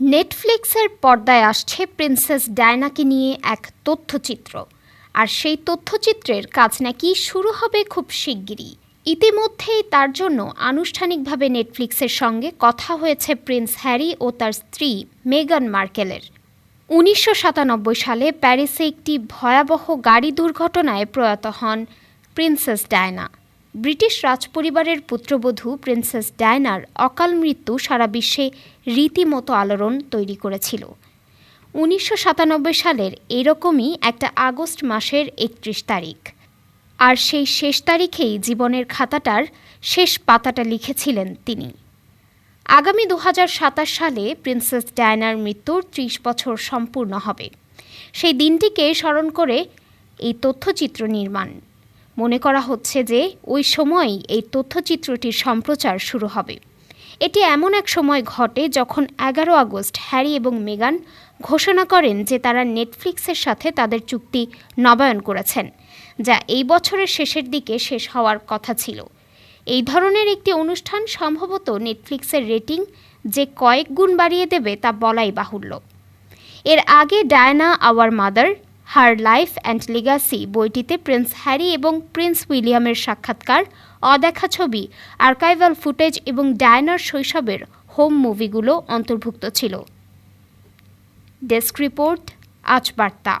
নেটফ্লিক্সের পর্দায় আসছে প্রিন্সেস ডায়নাকে নিয়ে এক তথ্যচিত্র। আর সেই তথ্যচিত্রের কাজ নাকি শুরু হবে খুব শিগগিরই। ইতিমধ্যেই তার জন্য আনুষ্ঠানিকভাবে নেটফ্লিক্সের সঙ্গে কথা হয়েছে প্রিন্স হ্যারি ও তার স্ত্রী মেগান মার্কেলের। উনিশশো সাতানব্বই সালে প্যারিসে একটি ভয়াবহ গাড়ি দুর্ঘটনায় প্রয়াত হন প্রিন্সেস ডায়না। ব্রিটিশ রাজপরিবারের পুত্রবধূ প্রিন্সেস ডায়নার অকাল মৃত্যু সারা বিশ্বে রীতিমতো আলোড়ন তৈরি করেছিল। উনিশশো সাতানব্বই সালের এরকমই একটা আগস্ট মাসের একত্রিশ তারিখ। আর সেই শেষ তারিখেই জীবনের খাতাটার শেষ পাতাটা লিখেছিলেন তিনি। আগামী দু হাজার সাতাশ সালে প্রিন্সেস ডায়নার মৃত্যুর ত্রিশ বছর সম্পূর্ণ হবে। সেই দিনটিকে স্মরণ করে এই তথ্যচিত্র নির্মাণ। মনে করা হচ্ছে যে ওই সময়ই এই তথ্যচিত্রটির সম্প্রচার শুরু হবে। এটি এমন এক সময় ঘটে যখন এগারো আগস্ট হ্যারি এবং মেগান ঘোষণা করেন যে তারা নেটফ্লিক্সের সাথে তাদের চুক্তি নবায়ন করেছেন, যা এই বছরের শেষের দিকে শেষ হওয়ার কথা ছিল। এই ধরনের একটি অনুষ্ঠান সম্ভবত নেটফ্লিক্সের রেটিং যে কয়েক গুণ বাড়িয়ে দেবে তা বলাই বাহুল্য। এর আগে Diana, our mother her life and legacy বইটিতে প্রিন্স হ্যারি এবং প্রিন্স উইলিয়ামের সাক্ষাৎকার, অদেখা ছবি, আর্কাইভাল ফুটেজ এবং ডায়নার শৈশবের হোম মুভিগুলো অন্তর্ভুক্ত ছিল। ডেস্ক রিপোর্ট, আজ বার্তা।